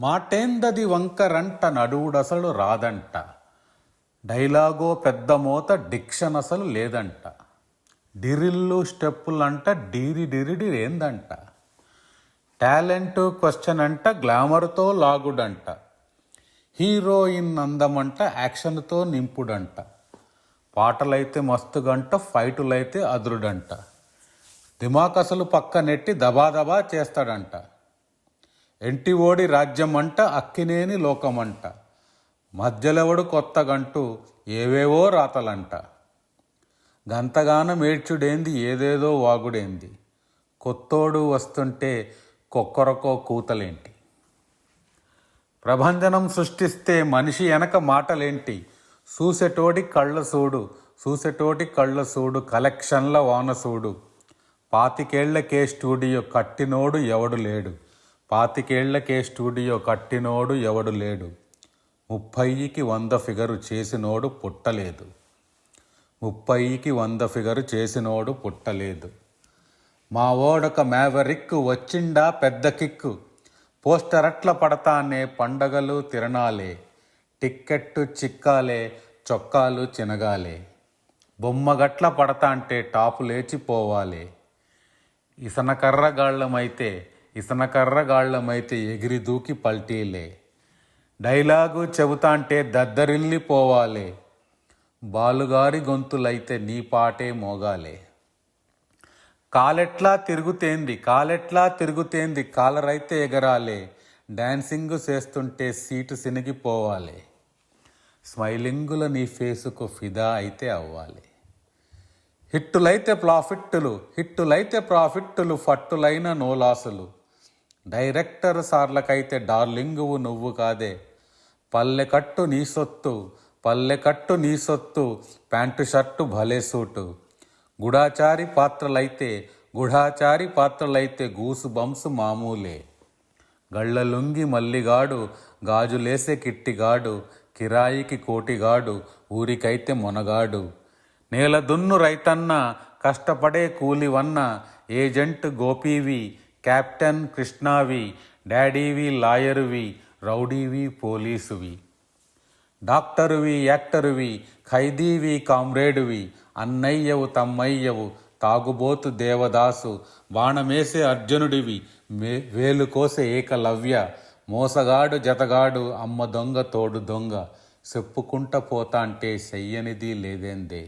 మాటేందది వంకరంట నడువుడసలు రాదంట. డైలాగో పెద్ద మోత డిక్షన్ అసలు లేదంట. డిరిల్లు స్టెప్పులంట డీరి డిరిడి ఏందంట. టాలెంట్ క్వశ్చన్ అంట గ్లామర్తో లాగుడంట. హీరోయిన్ అందమంట యాక్షన్తో నింపుడంట. పాటలైతే మస్తుగంట ఫైటులైతే అదురుడంట. దిమాక్ అసలు పక్క నెట్టి దబాదబా చేస్తాడంట. ఎంటి ఓడి అక్కినేని లోకమంట. మధ్యలెవడు కొత్తగంటూ ఏవేవో రాతలంట. గంతగానం ఏడ్చుడేంది ఏదేదో వాగుడేంది. కొత్తోడు వస్తుంటే కొక్కరకో కూతలేంటి. ప్రభంజనం సృష్టిస్తే మనిషి వెనక మాటలేంటి. చూసేటోటి కళ్ళ సూడు చూసెటోటి కళ్ళ సూడు కలెక్షన్ల వాన సూడు పాతికేళ్ళకే స్టూడియో కట్టినోడు ఎవడు లేడు. పాతికేళ్ళకే స్టూడియో కట్టినోడు ఎవడు లేడు. ముప్పైకి వంద ఫిగరు చేసినోడు పుట్టలేదు. ముప్పైకి వంద ఫిగరు చేసినోడు పుట్టలేదు. మా ఓడొక మేవరిక్కు వచ్చిండా పెద్ద కిక్కు. పోస్టర్ పడతానే పండగలు తిరణాలే. టిక్కెట్టు చిక్కాలే చొక్కాలు చినగాలే. బొమ్మగట్ల పడతా అంటే టాపు లేచిపోవాలి. ఇసనకర్రగాళ్ళమైతే ఇసనకర్రగాళ్ళమైతే ఎగిరి దూకి పల్టీలే. డైలాగు చెబుతాంటే దద్దరిల్లి పోవాలే. బాలుగారి గొంతులైతే నీ పాటే మోగాలే. కాలెట్లా తిరుగుతేంది కాలెట్లా తిరుగుతేంది కాలరైతే ఎగరాలే. డాన్సింగ్ చేస్తుంటే సీటు సినిగిపోవాలి. స్మైలింగుల నీ ఫేసుకు ఫిదా అయితే అవ్వాలి. హిట్టులైతే ప్రాఫిట్టులు హిట్టులైతే ప్రాఫిట్టులు ఫట్టులైన నోలాసులు డైరెక్టర్ సార్లకైతే డార్లింగువు నువ్వు కాదే. పల్లెకట్టు నీ సొత్తు పల్లెకట్టు నీ సొత్తు ప్యాంటు షర్టు భలే సూటు. గుడాచారి పాత్రలైతే గుడాచారి పాత్రలైతే గూసు బంసు మామూలే. గళ్ళలుంగి మల్లిగాడు గాజులేసే కిట్టిగాడు కిరాయికి కోటిగాడు ఊరికైతే మొనగాడు. నేల దున్ను రైతన్న కష్టపడే కూలివన్న ఏజెంట్ గోపీవి క్యాప్టెన్ కృష్ణావి డాడీవి లాయరువి రౌడీవి పోలీసువి డాక్టరువి యాక్టరువి ఖైదీవి కామ్రేడువి అన్నయ్యవు తమ్మయ్యవు తాగుబోతు దేవదాసు బాణమేసే అర్జునుడివి మే వేలు కోసే ఏకలవ్య మోసగాడు జతగాడు అమ్మ దొంగ తోడు దొంగ చెప్పుకుంట పోతాంటే చెయ్యనిది లేదేందే?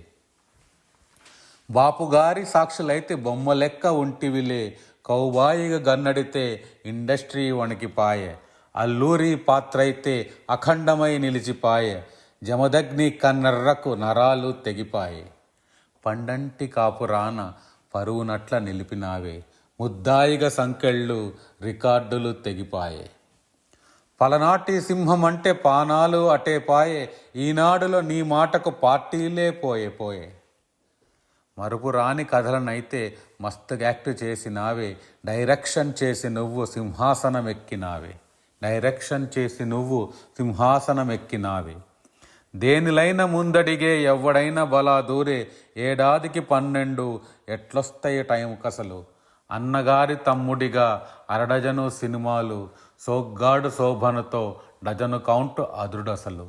బాపుగారి సాక్షులైతే బొమ్మ లెక్క ఉంటివిలే కౌబాయిగ గన్నడితే ఇండస్ట్రీ వణికిపాయే. అల్లూరి పాత్రైతే అఖండమై నిలిచిపాయే. జమదగ్ని కన్నర్రకు నరాలు తెగిపాయే. పండంటి కాపురాన పరువునట్ల నిలిపినావే. ముద్దాయిగ సంకెళ్ళు రికార్డులు తెగిపాయే. పలనాటి సింహం అంటే పానాలు అటే పాయే. ఈనాడులో నీ మాటకు పార్టీలే పోయే పోయే. మరుపురాని కథలనైతే మస్తు యాక్ట్ చేసినావే. డైరెక్షన్ చేసి నువ్వు సింహాసనం ఎక్కినావే డైరెక్షన్ చేసి నువ్వు సింహాసనం ఎక్కినావే దేనిలైన ముందడిగే ఎవడైనా బలా దూరే ఏడాదికి పన్నెండు ఎట్లొస్తాయి టైం కసలు అన్నగారి తమ్ముడిగా అరడజను సినిమాలు సోగ్గాడు శోభనతో డజను కౌంట్ అదుడసలు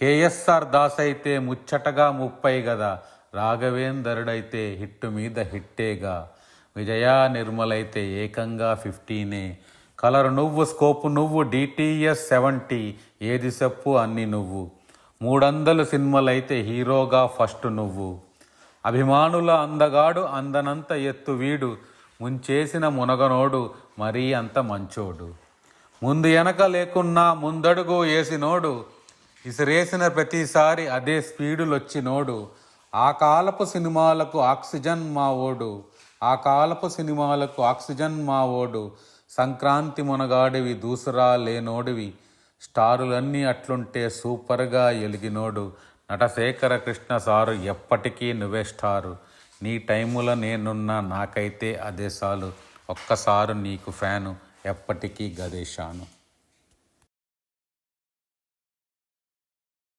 కేఎస్ఆర్ దాస్ అయితే ముచ్చటగా ముప్పై గదా. రాఘవేందరుడైతే హిట్టు మీద హిట్టేగా. విజయా నిర్మలైతే ఏకంగా ఫిఫ్టీనే. కలర్ నువ్వు స్కోప్ నువ్వు డిటిఎస్ సెవెంటీ. ఏది చెప్పు అన్ని నువ్వు. మూడొందలు సినిమాలైతే హీరోగా ఫస్ట్ నువ్వు. అభిమానుల అందగాడు అందనంత ఎత్తు వీడు. ముంచేసిన మునగనోడు మరీ అంత మంచోడు. ముందు వెనక లేకున్నా ముందడుగు వేసినోడు. ఇసిరేసిన ప్రతిసారి అదే స్పీడులొచ్చినోడు. ఆ కాలపు సినిమాలకు ఆక్సిజన్ మా ఓడు. ఆ కాలపు సినిమాలకు ఆక్సిజన్ మా ఓడు. సంక్రాంతి మునగాడివి దూసరా లేనోడివి. స్టారులన్నీ అట్లుంటే సూపర్గా ఎలిగినోడు. నటశేఖర కృష్ణ సారు ఎప్పటికీ నువ్వే స్టారు. నీ టైములో నేనున్నా నాకైతే అదే సాలు. ఒక్కసారు నీకు ఫ్యాను ఎప్పటికీ గదేశాను